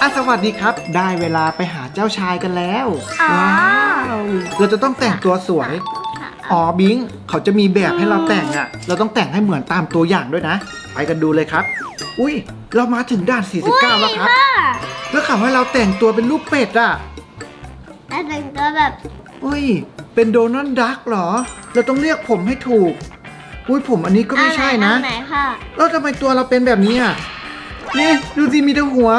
อะสวัสดีครับ ได้เวลาไปหาเจ้าชายกันแล้วอ๋อ ว้าวเราจะต้องแต่งตัวสวย อ๋อบิงเขาจะมีแบบให้เราแต่งอะ เราต้องแต่งให้เหมือนตามตัวอย่างด้วยนะ ไปกันดูเลยครับ อุ้ย เรามาถึงด่าน 49 แล้วครับค่ะแล้วเขาให้เราแต่งตัวเป็นรูปเป็ดอะ แล้วแต่งตัวแบบอุ้ย เป็นโดนัลด์ดักเหรอ เราต้องเรียกผมให้ถูก อุ้ยผมอันนี้ก็ไม่ใช่นะ อัไหนค่ะแล้วทำไมตัวเราเป็นแบบนี้อะนี่ดูสิมีแต่หัว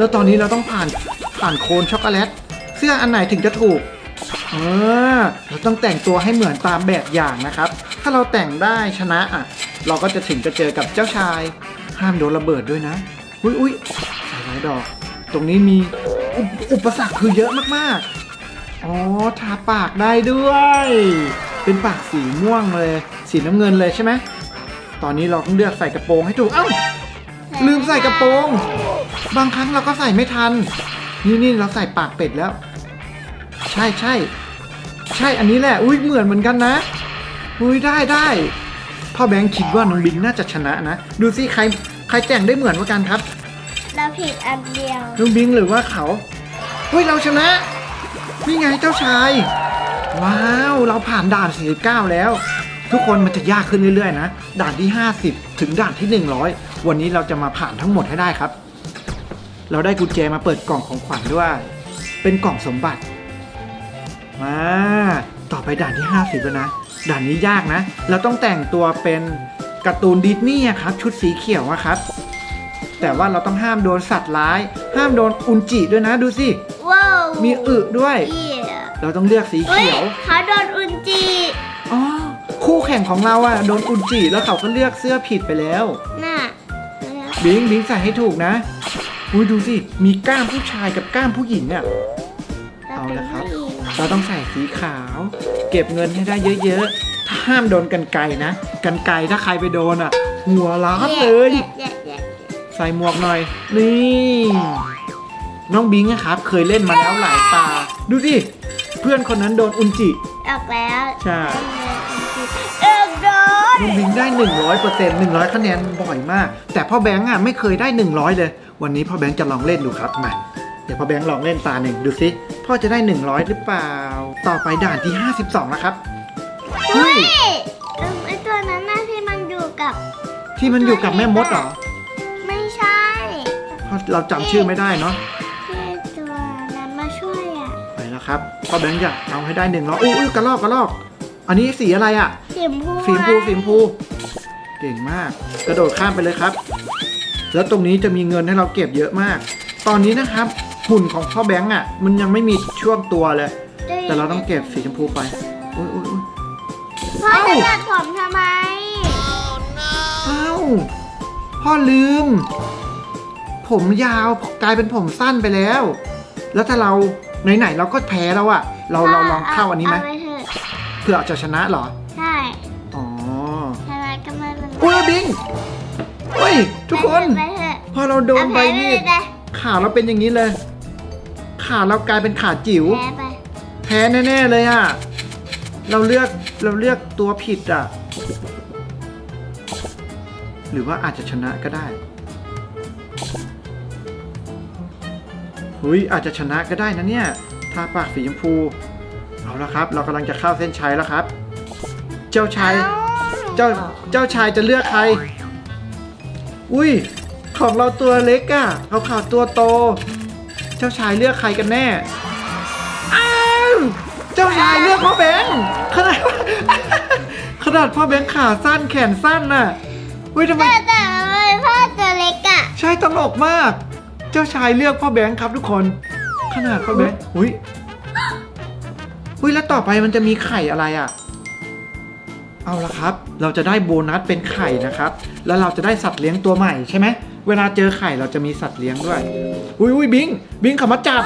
แล้วตอนนี้เราต้องผ่านผ่านโคนช็อกโกแลต เสื้ออันไหนถึงจะถูกเออเราต้องแต่งตัวให้เหมือนตามแบบอย่างนะครับ ถ้าเราแต่งได้ชนะอะ เราก็จะถึงจะเจอกับเจ้าชาย ห้ามโดนระเบิดด้วยนะ อุ้ยอุ้ยใส่หลายดอก ตรงนี้มีออุปสรรคคือเยอะมากๆ อ๋อ ทาปากได้ด้วย เป็นปากสีม่วงเลย สีน้ำเงินเลยใช่ไหม ตอนนี้เราต้องเลือกใส่กระโปรงให้ถูก เอ้า ลืมใส่กระโปรง บางครั้งเราก็ใส่ไม่ทัน นี่นี่เราใส่ปากเป็ดแล้ว ใช่ใช่ ใช่อันนี้แหละ อุ้ยเหมือนเหมือนกันนะ อุ้ยได้ได้พ่อแบงค์คิดว่าน้องบิงน่าจะชนะนะ ดูสิใครใครแต่งได้เหมือนกว่ากันครับเราผิดอันเดียวน้องบิงหรือว่าเขาเฮ้ยเราชนะ นี่ไงเจ้าชาย ว้าวเราผ่านด่าน 49 แล้ว ทุกคนมันจะยากขึ้นเรื่อยๆนะ ด่านที่ 50 ถึงด่านที่ 100 วันนี้เราจะมาผ่านทั้งหมดให้ได้ครับ เราได้กุญแจมาเปิดกล่องของขวัญด้วย เป็นกล่องสมบัติ มา ต่อไปด่านที่ 50แล้วนะ ด่านนี้ยากนะ เราต้องแต่งตัวเป็นการ์ตูนดิสนีย์อะครับ ชุดสีเขียวอะครับ แต่ว่าเราต้องห้ามโดนสัตว์ร้าย ห้ามโดนอุนจิด้วยนะดูสิ ว้าวมีอึด้วย เหี้ยเราต้องเลือกสีเฮ้ยเขียว เขาโดนอุนจีอ๋อ คู่แข่งของเราอะโดนอุนจิแล้วเขาก็เลือกเสื้อผิดไปแล้ว น่ะบิงบิงใส่ให้ถูกนะ อุ้ยดูสิ มีกล้ามผู้ชายกับกล้ามผู้หญิงอะเอาละครับ เราต้องใส่สีขาว เก็บเงินให้ได้เยอะๆ ถ้าห้ามโดนกันไกลนะ กันไกลถ้าใครไปโดนอะหัวล้านเลยแย่แย่ใส่หมวกหน่อย นี่ น้องบิงนะครับ เคยเล่นมาแล้วหลายตา ดูสิ เพื่อนคนนั้นโดนอุนจิ ออกแล้ว ใช่เอกโด นน้องบิงได้ 100เปอร์เซ็นต์100 คะแนนบ่อยมาก แต่พ่อแบงค์อะไม่เคยได้ 100 เลย วันนี้พ่อแบงค์จะลองเล่นดูครับมาเดี๋ยวพ่อแบงค์ลองเล่นตาหนึ่งดูสิพ่อจะได้ 100 หรือเปล่า ต่อไปด่านที่ 52 นะครับเฮ้ยเออไอตัวนั้นน่ะที่มันอยู่กับ ที่มันอยู่กับแม่มดเหรอไม่ใช่เพราะเราจำชื่อไม่ได้เนาะที่ตัวนั้นมาช่วยอะไปแล้วครับพ่อแบงค์จะเอาให้ได้100อุ้ยอุ้ยกระลอกกระลอก อันนี้สีอะไรอะ สีชมพูสีชมพูสีชมพู เก่งมาก กระโดดข้ามไปเลยครับ แล้วตรงนี้จะมีเงินให้เราเก็บเยอะมาก ตอนนี้นะครับหุ่นของพ่อแบงค์อะ มันยังไม่มีช่วงตัวเลย แต่เราต้องเก็บสีชมพูไปอุ้ยอุ้ยอุ้ยพ่อจะตัดผมทำไมอ้าวพ่อลืม ผมยาวกลายเป็นผมสั้นไปแล้ว แล้วถ้าเราไหนๆเราก็แพ้แล้วอะเราเราลองเข้าอันนี้ไหม เอาไปเถอะเพื่อจะชนะเหรอ ใช่อ๋อใช่ไหมก็ไม่เป็นไรอุ้ยบิงอุ้ย ทุกคน ไปเถอะพอเราโดนใบเอาแพ้มีไปดเลยขาเราเป็นอย่างนี้เลย ขาเรากลายเป็นขาจิ๋ว แพ้ไปแพ้แน่ๆเลยอะเราเลือกเราเลือกตัวผิดอะหรือว่าอาจจะชนะก็ได้หุยอาจจะชนะก็ได้นะเนี่ย ทาปากสีชมพู เอาละครับ เรากำลังจะเข้าเส้นชัยแล้วครับ เจ้าชาย เจ้า เจ้าชายจะเลือกใคร อุ้ย ของเราตัวเล็กอะเขาขาวตัวโต เจ้าชายเลือกใครกันแน่ อ้าว เจ้าชายเลือกพ่อแบงค์ขนาด ขนาดพ่อแบงค์ขาสั้นแขนสั้นน่ะอุ้ยทำไม แต่แต่ทำไมพ่อตัวเล็กอะใช่ตลกมาก เจ้าชายเลือกพ่อแบงค์ครับทุกคน ขนาดพ่อแบงค์อุ้ย อุ้ยแล้วต่อไปมันจะมีไข่อะไรอะ เอาละครับ เราจะได้โบนัสเป็นไข่นะครับ แล้วเราจะได้สัตว์เลี้ยงตัวใหม่ใช่ไหมเวลาเจอไข่เราจะมีสัตว์เลี้ยงด้วยอุ้ยอุ้ยบิงบิงขับมาจับ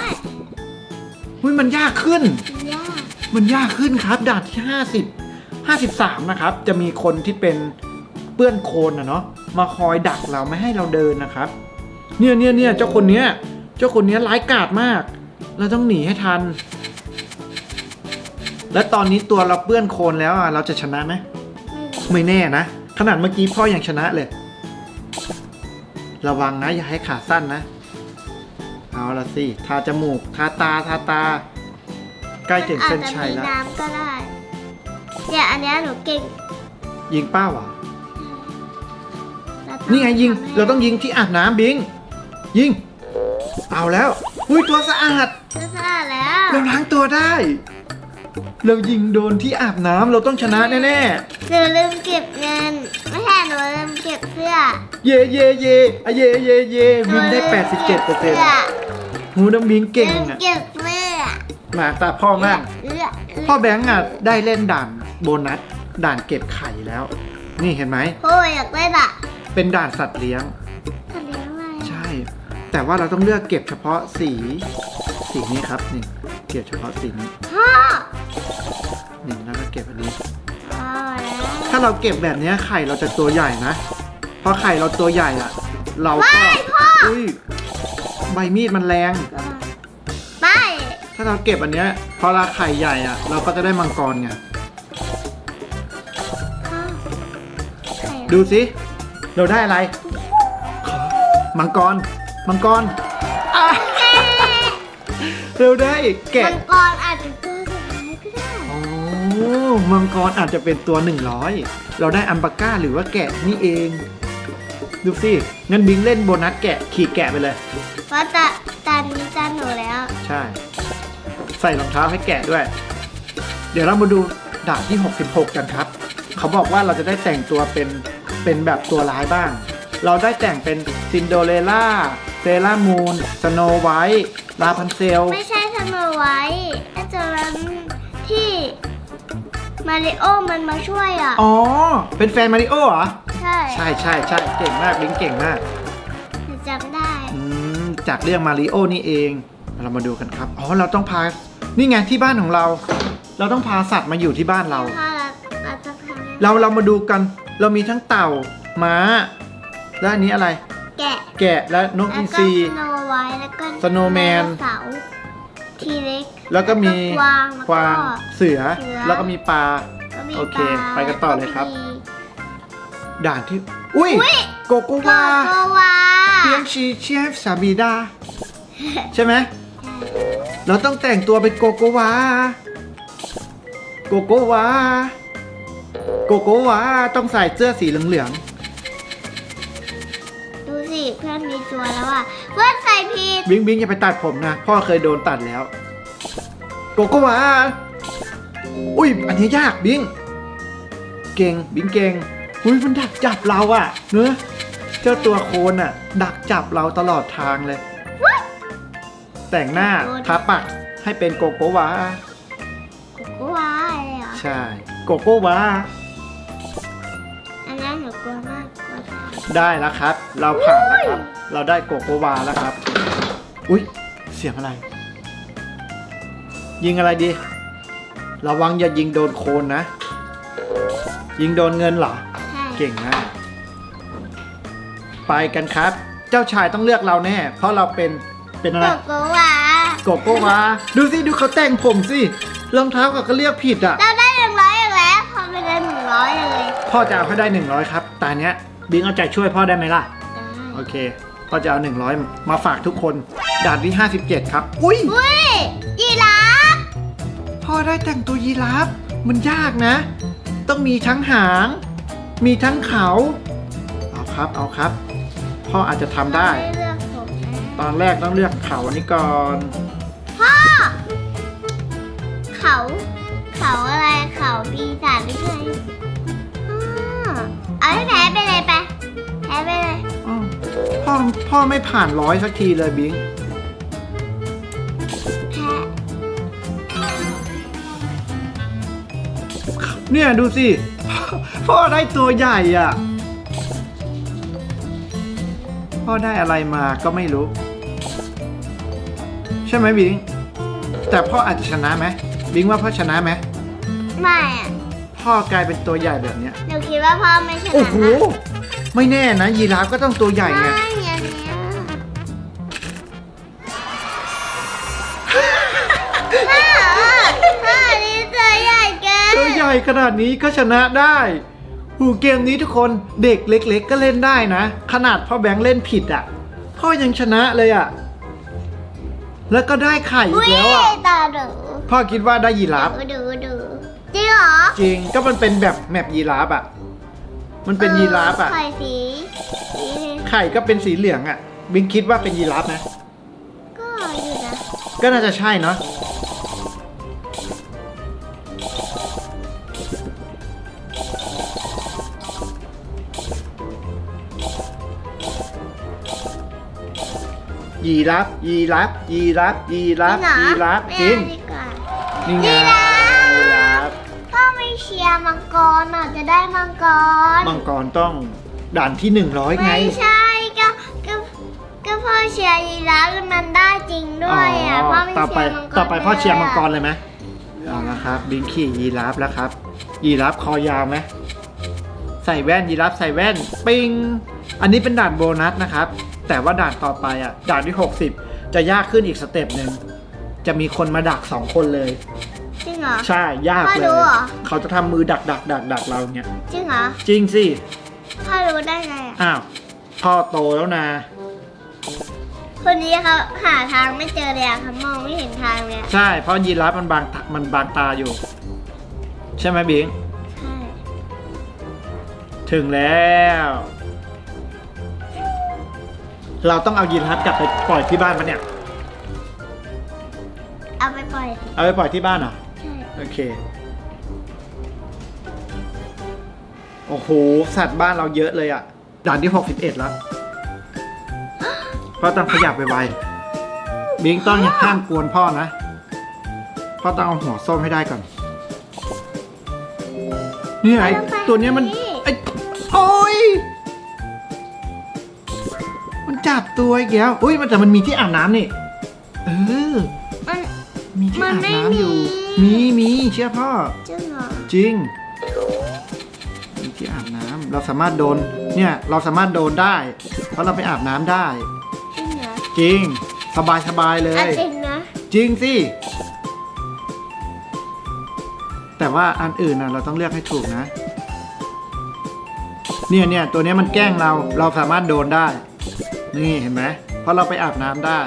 อุ้ยมันยากขึ้น ยากมันยากขึ้นครับด่านที่ 50 53 นะครับ จะมีคนที่เป็นเปื้อนโคลนนะเนาะมาคอยดักเราไม่ให้เราเดินนะครับ เนี่ยเนี่ยเนี่ยเจ้าคนเนี้ย เจ้าคนเนี้ยร้ายกาจมาก เราต้องหนีให้ทัน และตอนนี้ตัวเราเปื้อนโคลนแล้วอะเราจะชนะไหมไม่รู้ไม่แน่นะ ขนาดเมื่อกี้พ่อยังชนะเลย ระวังนะ อย่าให้ขาสั้นนะละสิ ทาจมูก ทาตา ทาตา ใกล้ถึงอาจเส้นจะชัยมีแล้วน้ำก็ได้ เนี่ยอันเนี้ยหนูเก่งยิงเป้าเหรอะ เราต้นี่ไงยิง ทำให้เราต้องยิงที่อาบน้ำบิง ยิง เอาแล้ว อุ้ยตัวสะอาดจะสะอาดแล้ว เราล้างตัวได้ เรายิงโดนที่อาบน้ำเราต้องชนะแน่หนูลืมเก็บเงิน ไม่ใช่หนูลืมเก็บเสื้อๆ เย่เย่เย่อะเย่เย่เย่บิงได้หลืม87ก็บเปอร์เซ็นสื้ต์หูน้ำบิงเก่งลืมอะ เก็บเสื้อมาตาพ่อมากเอื้อพ่อแบงค์อะได้เล่นด่านโบนัส ด่านเก็บไข่แล้ว นี่เห็นไหมโอ้ยอยากเล่นอะเป็นด่านสัตว์เลี้ยง แต่ว่าเราต้องเลือกเก็บเฉพาะสีสีนี้ครับนี่เก็บเฉพาะสีนี้พ่อนี่แล้วก็เก็บอันนี้ พ่อแล้วถ้าเราเก็บแบบเนี้ยไข่เราจะตัวใหญ่นะเพราะไข่เราตัวใหญ่อะเราก็อุ้ยใบมีดมันแรง ไปถ้าเราเก็บอันเนี้ยพอเราไข่ใหญ่อะเราก็จะได้มังกรไงพ่อไข่ดูสิเราได้อะไร มังกร มังกรอะเราได้แกะมังกรอาจจะตัวสุดท้ายก็ได้โอ้มังกรอาจจะเป็นตัว 100 เราได้อัมปาก้าหรือว่าแกะนี่เอง ดูสิงั้นบิงเล่นโบนัสแกะขี่แกะไปเลย เพราะตาตานี้ตาหนูแล้ว ใช่ ใส่รองเท้าให้แกะด้วย เดี๋ยวเรามาดูดาบที่ 66 กันครับ เขาบอกว่าเราจะได้แต่งตัวเป็นเป็นแบบตัวร้ายบ้าง เราได้แต่งเป็นซินโดเรล่า เซรามูนสโนไวท์ลาพันเซล ไม่ใช่สโนไว้อาจารย์ที่มาริโอมันมาช่วยอะ อ๋อ เป็นแฟนมาริโอเหรอ ใช่ใช่ใช่ใช่เก่งมากบิงเก่งมากหนูจำได้ อืมจากเรื่องมาริโอนี่เอง เรามาดูกันครับ อ๋อ เราต้องพา นี่ไงที่บ้านของเรา เราต้องพาสัตว์มาอยู่ที่บ้านเรา พ่อเราเราจะทำยังไงเราเรามาดูกัน เรามีทั้งเต่าม้า และอันนี้อะไร แกะ แกะและนกแล้วอินก็ทรีสโนไว้แล้วก็ Snowman ไดโนเสาร์ทีเล็ก แล้วก็มีกวางแล้วกวางเสือ เสือ แล้วก็มีปลา ก็มีโอเคปลาไปกันต่อเลยครับแวก็มีด่านที่ อุ้ยอุ๊ยโกโกโกวาโกวาเปียงชีเชฟซาบีดา ใช่ไหม เราต้องแต่งตัวเป็นโกโกวา โกโกวา โกโกวา ต้องใส่เสื้อสีเหลืองดู ตัวแล้วอะเพื่อนใส่ผิดๆบิงบิงอย่าไปตัดผมนะ พ่อเคยโดนตัดแล้ว โกโกวาอุ้ย อันนี้ยากบิง เก่งบิงเก่งอุ้ยมันดักจับเราอะเนอะเจ้าตัวโคนอะดักจับเราตลอดทางเลย แต่งหน้าทาปากให้เป็นโกโกวาโกโกวาอะไรเหรอใช่ โกโกวา ได้แล้วครับ เราผ่านแล้วครับ เราได้โกโกวาแล้วครับ อุ้ยเสียงอะไร ยิงอะไรดี ระวังอย่ายิงโดนโคนนะ ยิงโดนเงินเหรอใช่เก่งมาก ไปกันครับ เจ้าชายต้องเลือกเราแน่ เพราะเราเป็น เป็นอะไร โกโกวา โกโกวา ดูสิ ดูเขาแต่งผมสิ รองเท้ากับก็เลือกผิดอะ เราได้หนึ่งร้อยอีกแล้วพอไปได้หนึ่งร้อยเลย พ่อจะเอาให้ได้100ครับ ตาเนี้ย บิงเอาใจช่วยพ่อได้ไหมล่ะ โอเค พ่อจะเอา 100 มาฝากทุกคน ด่านที่ 57 ครับ อุ้ย อุ้ยยีราฟพ่อได้แต่งตัวยีราฟ มันยากนะ ต้องมีทั้งหาง มีทั้งเขา เอาครับ เอาครับ พ่ออาจจะทำได้ม่เลือกผมนะตอนแรกต้องเลือกเขานี่ก่อน พ่อ เขา เขาอะไร เขาปีศาจหรือไงอ้อเอาให้แพ้ไปเลย พ่อพ่อไม่ผ่านร้อยสักทีเลยบิงแพ้เนี่ยดูสิ พ่อได้ตัวใหญ่อะ พ่อได้อะไรมาก็ไม่รู้ ใช่ไหมบิง แต่พ่ออาจจะชนะไหมบิงว่าพ่อชนะไหมไม่อะพ่อกลายเป็นตัวใหญ่แบบเนี้ยหนูคิดว่าพ่อไม่ชนะโอ้โหนะไม่แน่นะยีราฟก็ต้องตัวใหญ่ไง ไม่ ญ่ขนาดนี้ก็ชนะได้หูเกมนี้ทุกคนเด็กเล็ก ๆ ก็เล่นได้นะ ขนาดพ่อแบงค์เล่นผิดอะ พ่อยังชนะเลยอะ แล้วก็ได้ไข่อีอุ้กยแล้วอะตาดูพ่อคิดว่าได้ยีราฟดูดูดูจริงเหรอจริงก็มันเป็นแบบแมปยีราฟอะ มันเป็นยีราฟอะไข่สีสีไข่ก็เป็นสีเหลืองอะ บิงคิดว่าเป็นยีราฟไหมก็อยู่นะก็น่าจะใช่เนาะ ยีราฟยีราฟยีราฟยีราฟยีราฟไม่จริงเอาดีกว่า นี่ไงยีราฟยีราฟพ่อไม่เชียร์มังกรอะจะได้มังกร มังกรต้องด่านที่หนึ่งร้อยไงไม่ใช่ก็ก็ก็พ่อเชียร์ยีราฟแล้วมันได้จริงด้วยอะพ่อไม่ต่อไปเชียร์มังกรต่อไปพ่อเชียร์มังกรเลยเลยไหมเอาละครับบิงขี่ยีราฟแล้วครับ ยีราฟคอยาวไหมใส่แว่นยีราฟใส่แว่น ปิงอันนี้เป็นด่านโบนัสนะครับ แต่ว่าด่านต่อไปอะ ด่านที่ 60 จะยากขึ้นอีกสเต็ปหนึ่ง จะมีคนมาดักสองคนเลย จริงเหรอ ใช่ยากพ่อเลรู้ยเหรอ เขาจะทำมือดักดักดักดักเราเนี่ยจริงเหรอจริงสิ พ่อรู้ได้ไงอะอ้าวพ่อโตแล้วนะ คนนี้เขาหาทางไม่เจอเลยอะเขามองไม่เห็นทางเลยอะใช่ เพราะยีราฟมันบางตามันบางตาอยู่ ใช่ไหมบิง ใช่ถึงแล้ว เราต้องเอายีราฟกลับไปปล่อยที่บ้านปะเนี่ย เอาไปปล่อยสิเอาไปปล่อยที่บ้านเหรอ ใช่ โอเค โอ้โห สัตว์บ้านเราเยอะเลยอะด่านที่ 61 แล้ว พ่อต้องขยับไปไวๆบิงต้องอย่าห้ามกวนพ่อนะ พ่อต้องเอาหัวส้มให้ได้ก่อนนี่ไงตัวเนี้ยมัน จับตัวอีกแล้วอุ้ยมันแต่มันมีที่อาบน้ำนี่ เออ มัน มีที่มันอาบไม่น้ำอยู่มี มีมีเชื่อพ่อ จริงเหรอจริง มีที่อาบน้ำเราสามารถโดน เนี่ย เราสามารถโดนได้ เพราะเราไปอาบน้ำได้ จริงเหรอจริง สบายสบายเลอะย จริงนะจริงสิ แต่ว่าอันอื่นน่ะเราต้องเลือกให้ถูกนะ เนี่ยเนี่ยตัวเนี้ยมันแกล้งเรา เราสามารถโดนได้ นี่เห็นไหมเพราะเราไปอาบน้ำได้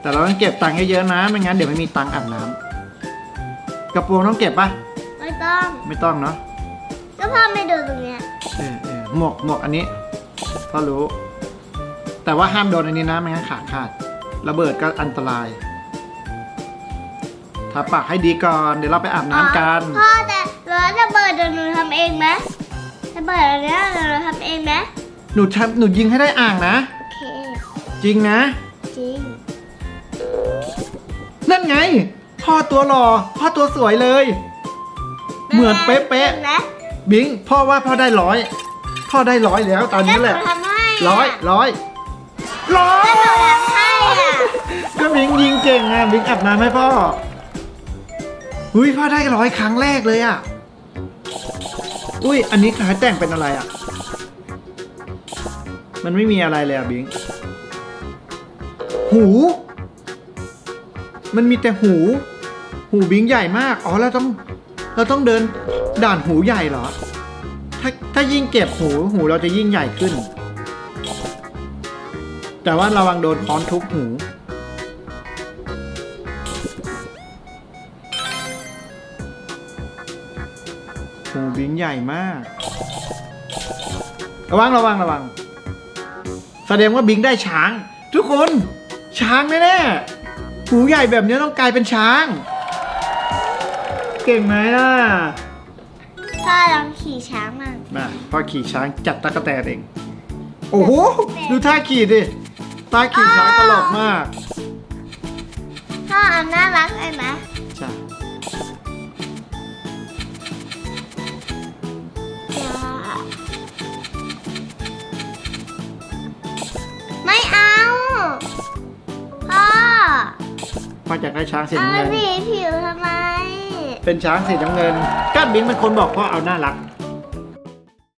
แต่เราต้องเก็บตังค์เยอะๆนะไม่งั้นเดี๋ยวไม่มีตังค์อาบน้ำกระโปรงต้องเก็บปะไม่ต้อง ไม่ต้องเนาะก็พ่อไม่ดูตรงเนี้ยเออเออหมวกหมวกอันนี้ก็รู้ แต่ว่าห้ามโดนอันนี้นะไม่งั้นขาขาดระเบิดก็อันตรายทาปากให้ดีก่อนเดี๋ยวเราไปอาบน้ำกันพ่อแต่เราจะเบิดเดี๋ยวหนูทำเองไหมจะเบิดอันเนี้ยเดี๋ยวเราทำเองไหม หนูทำหนูยิงให้ได้อ่างนะ โอเค จริงนะ จริง นั่นไง พ่อตัวหล่อพ่อตัวสวยเลย เหมือนเป๊ะจริงนะๆบิงพ่อว่าพ่อได้ร้อย พ่อได้ร้อยแล้วตอนนี้แหละก็นูทำให้ร้อยร้อยร้อยก็หนูทำให้อะก็บิงยิงเก่งอะบิงอาบน้ำให้พ่ออุ้ยพ่อได้ร้อยครั้งแรกเลยอะ อุ้ยอันนี้ขายแต่งเป็นอะไรอะ มันไม่มีอะไรเลยอะบิงหู มันมีแต่หู หูบิงใหญ่มาก อ๋อเราต้อง เราต้องเดินด่านหูใหญ่เหรอ ถ้าถ้ายิ่งเก็บหูหูเราจะยิ่งใหญ่ขึ้น แต่ว่าระวังโดนค้อนทุบหูหูบิงใหญ่มาก ระวังระวังระวัง แสดงว่าบิงได้ช้าง ทุกคนช้างแน่ๆหูใหญ่แบบนี้ต้องกลายเป็นช้าง เก่งไหมล่ะพ่อลองขี่ช้างมั่งมาพ่อขี่ช้างจัดตะกะแตนเอง โอ้โหดูท่าขี่ดิท่าขี่ช้างตลกมากพ่ออันน่ารักเลยไหมใช่ พ่ออยากได้ช้างสีเอาน้ำเงิน สีผิวทำไม เป็นช้างสีน้ำเงินก้านบินเป็นคนบอกพ่อเอาน่ารัก